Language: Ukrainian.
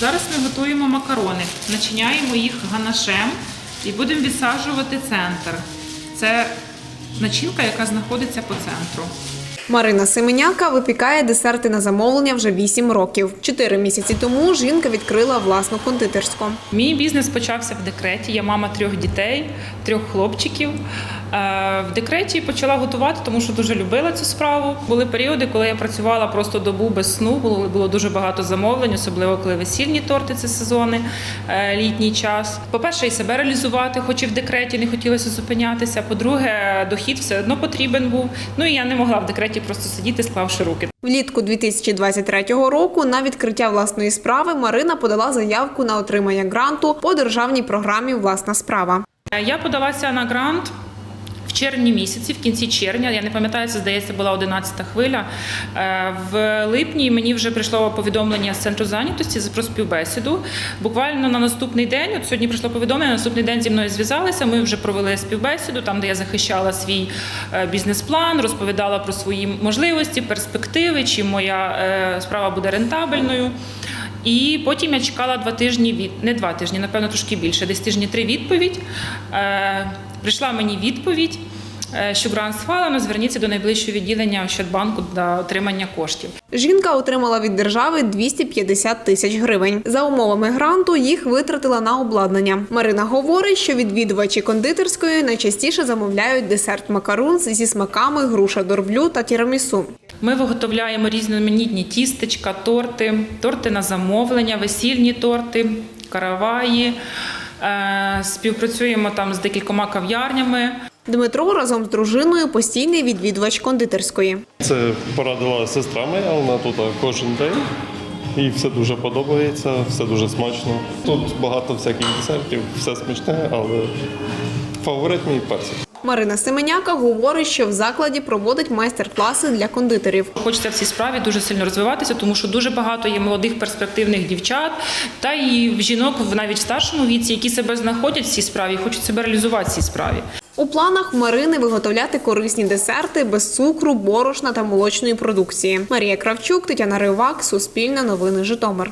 Зараз ми готуємо макарони, начиняємо їх ганашем і будемо відсаджувати центр. Це начинка, яка знаходиться по центру. Марина Семеняка випікає десерти на замовлення вже 8 років. Чотири місяці тому жінка відкрила власну кондитерську. Мій бізнес почався в декреті. Я мама трьох дітей, трьох хлопчиків. Е, В декреті почала готувати, тому що дуже любила цю справу. Були періоди, коли я працювала просто добу без сну. Було, було дуже багато замовлень, особливо коли весільні торти це сезони, е, літній час. По-перше, і себе реалізувати, хоч і в декреті не хотілося зупинятися. По-друге, дохід все одно потрібен був. Ну і я не могла в декреті просто сидіти, склавши руки. Влітку 2023 року на відкриття власної справи Марина подала заявку на отримання гранту по державній програмі Власна справа. Е, Я подалася на грант. В червні місяці, в кінці червня, я не пам'ятаю, це здається була 11-та хвиля. Е, В липні мені вже прийшло повідомлення з центру зайнятості про співбесіду. Буквально на наступний день, от сьогодні прийшло повідомлення, на наступний день зі мною зв'язалися. Ми вже провели співбесіду, там де я захищала свій е, бізнес-план, розповідала про свої можливості, перспективи, чи моя е, справа буде рентабельною. І потім я чекала два тижні від не два тижні, напевно, трошки більше, десь тижні три відповідь. Прийшла мені відповідь, е, що грант схвалено, зверніться до найближчого відділення Ощадбанку для отримання коштів. Жінка отримала від держави 250 тисяч гривень. За умовами гранту їх витратила на обладнання. Марина говорить, що відвідувачі кондитерської найчастіше замовляють десерт макарун зі смаками груша дорблю та тірамісу. Ми виготовляємо різноманітні тістечка, торти, торти на замовлення, весільні торти, караваї. Е, Співпрацюємо там з декількома кав'ярнями. Дмитро разом з дружиною постійний відвідувач кондитерської. Це порадила сестра моя, вона тут кожен день. Їй все дуже подобається, все дуже смачно. Тут багато всяких десертів, все смачне, але фаворит мій персик. Марина Семеняка говорить, що в закладі проводить майстер-класи для кондитерів. Хочеться в цій справі дуже сильно розвиватися, тому що дуже багато є молодих перспективних дівчат та і жінок в навіть в старшому віці, які себе знаходять в цій справі, і хочуть себе реалізувати в цій справі. У планах Марини виготовляти корисні десерти без цукру, борошна та молочної продукції. Марія Кравчук, Тетяна Ривак, Суспільне новини Житомир.